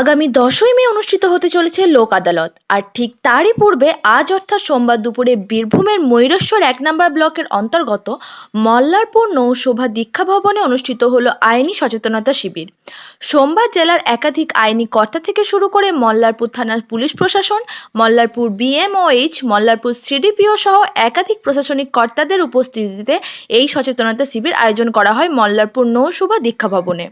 আগামী দশই মে অনুষ্ঠিত হতে চলেছে লোক আদালত। আর ঠিক তারই পূর্বে আজ অর্থাৎ সোমবার দুপুরে বীরভূমের ময়ূরেশ্বর এক নম্বর ব্লকের অন্তর্গত মল্লারপুর নৌশোভা দীক্ষা ভবনে অনুষ্ঠিত হলো আইনি সচেতনতা শিবির। সোমবার জেলার একাধিক আইনি কর্তা থেকে শুরু করে মল্লারপুর থানার পুলিশ প্রশাসন, মল্লারপুর বিএমওএইচ মল্লারপুর সিডিপিও সহ একাধিক প্রশাসনিক কর্তাদের উপস্থিতিতে এই সচেতনতা শিবির আয়োজন করা হয় মল্লারপুর নৌশোভা দীক্ষা ভবনে।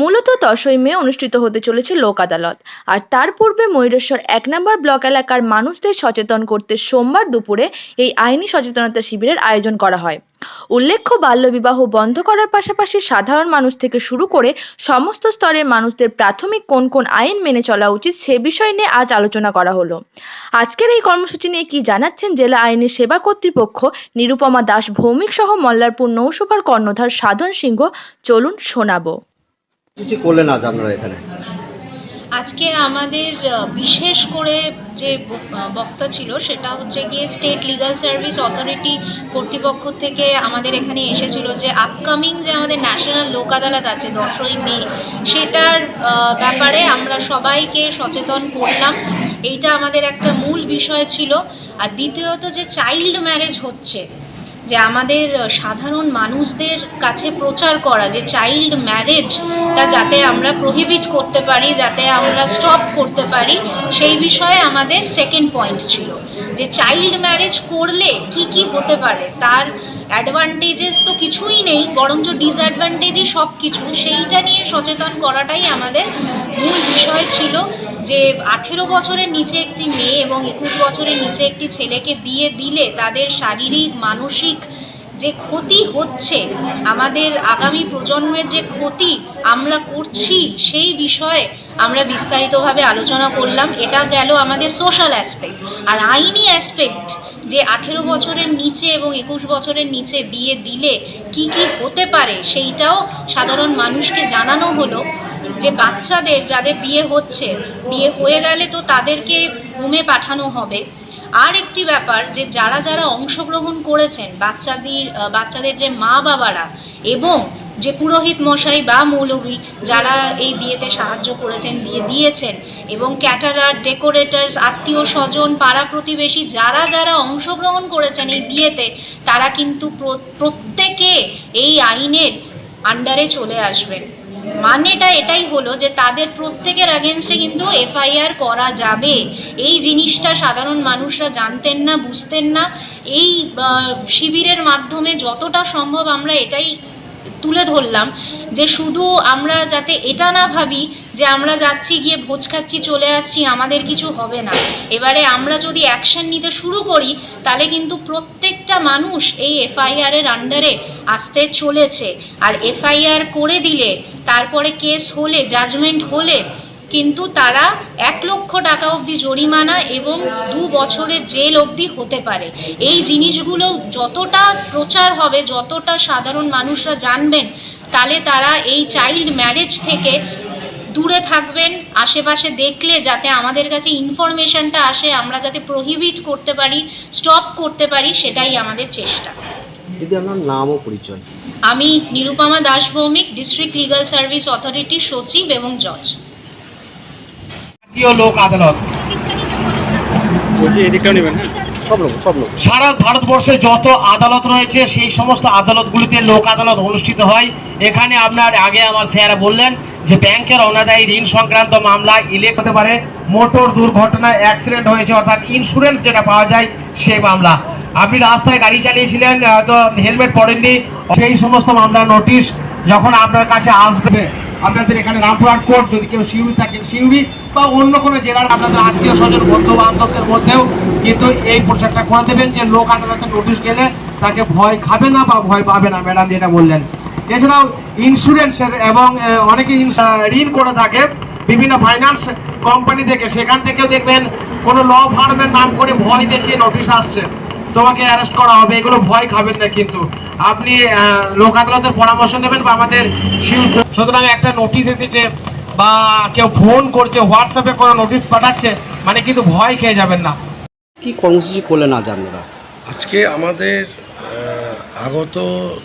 মূলত দশই মে অনুষ্ঠিত হতে চলেছে লোক আদালত আর তার পূর্বে ময়ূরেশ্বর এক নম্বর ব্লক এলাকার মানুষদের সচেতন করতে সোমবার দুপুরে এই আইনি সচেতনতা শিবিরের আয়োজন করা হয়। উল্লেখ্য, বাল্যবিবাহ বন্ধ করার পাশাপাশি সাধারণ মানুষ থেকে শুরু করে সমস্ত স্তরের মানুষদের প্রাথমিক কোন কোন আইন মেনে চলা উচিত সে বিষয় নিয়ে আজ আলোচনা করা হলো। আজকের এই কর্মসূচি নিয়ে কি জানাচ্ছেন জেলা আইনি সেবা কর্তৃপক্ষ? নিরুপমা দাস, ভৌমিক সহ মল্লারপুর নৌসভার কর্ণধার সাধন সিংহ। চলুন শোনাবো। করলেন আজ আপনারা এখানে? আজকে আমাদের বিশেষ করে যে বক্তা ছিল সেটা হচ্ছে গিয়ে স্টেট লিগাল সার্ভিস অথরিটি কর্তৃপক্ষ থেকে আমাদের এখানে এসেছিল যে আপকামিং যে আমাদের ন্যাশনাল লোক আদালত আছে, দশই মে, সেটার ব্যাপারে আমরা সবাইকে সচেতন করলাম। এইটা আমাদের একটা মূল বিষয় ছিল। আর দ্বিতীয়ত যে চাইল্ড ম্যারেজ হচ্ছে যে আমাদের সাধারণ মানুষদের কাছে প্রচার করা যে চাইল্ড ম্যারেজটা যাতে আমরা প্রহিবিট করতে পারি, যাতে আমরা স্টপ করতে পারি, সেই বিষয়ে আমাদের সেকেন্ড পয়েন্ট ছিল। যে চাইল্ড ম্যারেজ করলে কি কি হতে পারে, তার অ্যাডভান্টেজেস তো কিছুই নেই, বরঞ্চ ডিসঅ্যাডভান্টেজই সব কিছু সেইটা নিয়ে সচেতন করাটাই আমাদের মূল বিষয় ছিল যে আঠেরো বছরের নিচে একটি মেয়ে এবং একুশ বছরের নিচে একটি ছেলেকে বিয়ে দিলে তাদের শারীরিক, মানসিক যে ক্ষতি হচ্ছে, আমাদের আগামী প্রজন্মের যে ক্ষতি আমরা করছি, সেই বিষয়ে আমরা বিস্তারিতভাবে আলোচনা করলাম। এটা গেল আমাদের সোশ্যাল অ্যাসপেক্ট আর আইনি অ্যাসপেক্ট যে আঠেরো বছরের নিচে এবং একুশ বছরের নিচে বিয়ে দিলে কি কি হতে পারে, সেইটাও সাধারণ মানুষকে জানানো হলো যে বাচ্চাদের যাদের বিয়ে হচ্ছে, বিয়ে হয়ে গেলে তো তাদেরকে হোমে পাঠানো হবে। আর একটি ব্যাপার যে যারা যারা অংশগ্রহণ করেছেন বাচ্চাদের বাচ্চাদের যে মা বাবারা এবং যে পুরোহিত মশাই বা মৌলভী যারা এই বিয়েতে সাহায্য করেছেন, বিয়ে দিয়েছেন এবং ক্যাটারার, ডেকোরেটার্স, আত্মীয় স্বজন, পাড়া প্রতিবেশী যারা যারা অংশগ্রহণ করেছেন এই বিয়েতে, তারা কিন্তু প্রত্যেকে এই আইনের আন্ডারে চলে আসবেন। মানেটা এটাই হলো যে তাদের প্রত্যেকের অ্যাগেনস্টে কিন্তু এফআইআর করা যাবে। এই জিনিসটা সাধারণ মানুষরা জানতেন না, বুঝতেন না। এই শিবিরের মাধ্যমে যতটা সম্ভব আমরা এটাই তুলে ধরলাম যে শুধু আমরা যাতে এটা না ভাবি যে আমরা যাচ্ছি, গিয়ে ভোজ খাচ্ছি, চলে আসছি, আমাদের কিছু হবে না। এবারে আমরা যদি অ্যাকশন নিতে শুরু করি, তাহলে কিন্তু প্রত্যেকটা মানুষ এই এফআইআর এর আন্ডারে আসতে চলেছে। আর এফআইআর করে দিলে তারপরে কেস হলে জাজমেন্ট হলে, কিন্তু তারা এক লক্ষ টাকা অবধি জরিমানা এবং দু বছরের জেল অবধি হতে পারে। এই জিনিসগুলো যতটা প্রচার হবে, যতটা সাধারণ মানুষরা জানবেন, তাহলে তারা এই চাইল্ড ম্যারেজ থেকে দূরে থাকবেন, আশেপাশে দেখলে যাতে আমাদের কাছে ইনফরমেশনটা আসে, আমরা যাতে প্রহিবিট করতে পারি স্টপ করতে পারি, সেটাই আমাদের চেষ্টা। দিদি আপনার নাম ও পরিচয়। আমি Nirupama Das Bhowmik district legal service অথরিটির সচিব এবং জজ জাতীয় লোক আদালত। বলছি এদিকটাও নেবেন হ্যাঁ? সব লোক সব লোক। সারা ভারতবর্ষে যত আদালত রয়েছে সেই সমস্ত আদালতগুলিতে লোক আদালত অনুষ্ঠিত হয়। এখানে আপনার আগে আমার স্যার বললেন যে ব্যাংকের অনাদায়ী ঋণ সংক্রান্ত মামলা ইলেক হতে পারে। মোটর দুর্ঘটনায় অ্যাক্সিডেন্ট হয়েছে অর্থাৎ ইন্স্যুরেন্স যেটা পাওয়া যায় সেই মামলা। আপনি রাস্তায় গাড়ি চালিয়েছিলেন হয়তো হেলমেট পরেননি। সেই সমস্ত মামলা, নোটিশ যখন আপনার কাছে আসবে, আপনাদের এখানে রামপুরহাট কোর্ট, যদি কেউ শিউরি থাকেন শিউরি বা অন্য কোনো জেলার আপনাদের আত্মীয় স্বজন বন্ধু বান্ধবদের মধ্যেও কিন্তু এই প্রচারটা করে দেবেন যে লোক আদালতে নোটিশ গেলে তাকে ভয় খাবে না বা ভয় পাবে না, ম্যাডাম যেটা বললেন। এছাড়াও ইন্স্যুরেন্সের এবং অনেকে ঋণ করে থাকে, বিভিন্ন ফাইন্যান্স কোম্পানি থেকে, সেখান থেকেও দেখবেন কোনো ল ফার্মের নাম করে ভয় দেখিয়ে নোটিশ আসছে। তোমাকে অ্যারেস্ট করা হবে এগুলো ভয় খাবেন না কিন্তু। আপনি লোক আদালতের পরামর্শ নেবেন বা আমাদের সুতরাং একটা নোটিশ এসেছে বা কেউ ফোন করছে হোয়াটসঅ্যাপে কোনো নোটিশ পাঠাচ্ছে মানে কিন্তু ভয় খেয়ে যাবেন না। কি কর্মসূচি করলেন আজ আপনারা? আজকে আমাদের আগত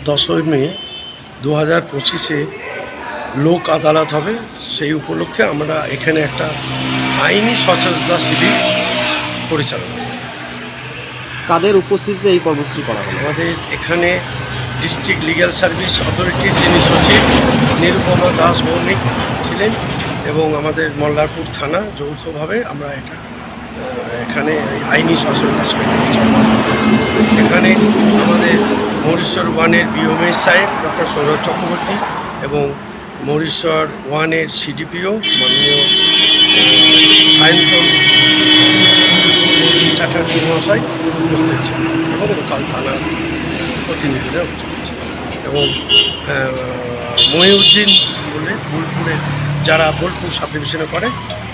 দশই মে দু হাজার পঁচিশে লোক আদালত হবে সেই উপলক্ষে আমরা এখানে একটা আইনি সচেতনতা শিবির পরিচালনা। কাদের উপস্থিতিতে এই কর্মসূচি করা হলো আমাদের এখানে ডিস্ট্রিক্ট লিগ্যাল সার্ভিস অথরিটির যিনি সচিব নিরুপমা দাস ভৌমিক ছিলেন এবং আমাদের মল্লারপুর থানা যৌথভাবে আমরা এটা এখানে আইনি করি। এখানে আমাদের মরিশ্বর ওয়ানের বিওমেশ সাহেব ডক্টর সৌরভ চক্রবর্তী এবং মরিশ্বর ওয়ানের সিডিপিও মাননীয় আহ, চ্যাটার্জি মহাশয় উপস্থিত ছিলেন এবং লোকাল থানার প্রতিনিধিরা উপস্থিত ছিলেন। এবং মহিউদ্দিন বলে বোলপুরে যারা বোলপুর সাব ডিভিশনে করে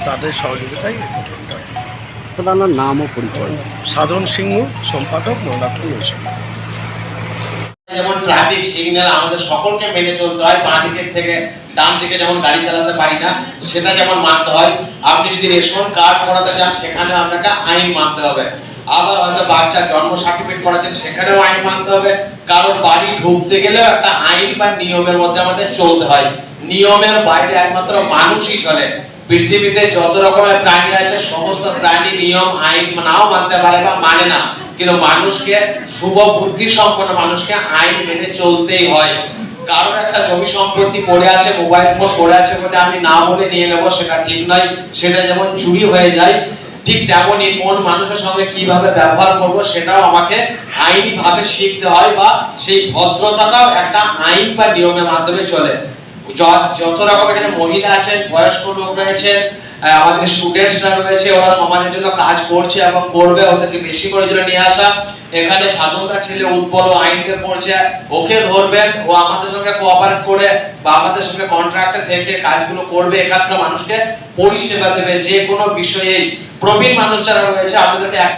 তাদের সহযোগিতায় এই আপনার নাম ও পরিচয়। সাধন সিংহ সম্পাদক মন্দারপুর নৈশা যেমন ট্রাফিক সিগন্যাল আমাদের সকলকে মেনে চলতে হয়, বাঁ দিকের থেকে ডান দিকে যেমন গাড়ি চালাতে পারি না, সেটা যেমন মানতে হয়। আপনি যদি রেশন কার্ড করাতে চান সেখানে আপনাকে আইন মানতে হবে। আবার হয়তো বাচ্চার জন্ম সার্টিফিকেট করাচ্ছেন সেখানেও আইন মানতে হবে। কারোর বাড়ি ঢুকতে গেলেও একটা আইন বা নিয়মের মধ্যে আমাদের চলতে হয়। নিয়মের বাইরে একমাত্র মানুষই চলে। পৃথিবীতে যত রকমের প্রাণী আছে, সমস্ত প্রাণী নিয়ম, আইন নাও মানতে পারে বা মানে না। কিন্তু মানুষকে শুভ বুদ্ধি সম্পন্ন মানুষকে আইন মেনে চলতেই হয়। কারোর একটা জমি সম্পত্তি পড়ে আছে, মোবাইল ফোন পড়ে আছে বলে আমি না বলে নিয়ে নেব, সেটা ঠিক নয়। সেটা যেমন চুরি হয়ে যায়, ঠিক তেমনই কোন মানুষের সঙ্গে কীভাবে ব্যবহার করব সেটাও আমাকে আইনি ভাবে শিখতে হয় বা সেই ভদ্রতাটাও একটা আইন বা নিয়মের মাধ্যমে চলে। যত রকম এখানে মহিলা আছেন, বয়স্ক লোক রয়েছে আমাদের স্টুডেন্টসরা রয়েছে, ওরা সমাজের জন্য কাজ করছে এবং করবে, ওদেরকে বেশি করে জন্য নিয়ে আসা। এখানে সাধনতা ছেলে উৎপল আইনকে পড়ছে, ওকে ধরবেন ও আমাদের সঙ্গে কোঅপারেট করে বা আমাদের সঙ্গে কন্ট্রাক্টে থেকে কাজগুলো করবে এখানকার মানুষকে পরিষেবা দেবে, যে কোনো বিষয়ে প্রবীণ মানুষ যারা রয়েছে আমাদেরকে একটা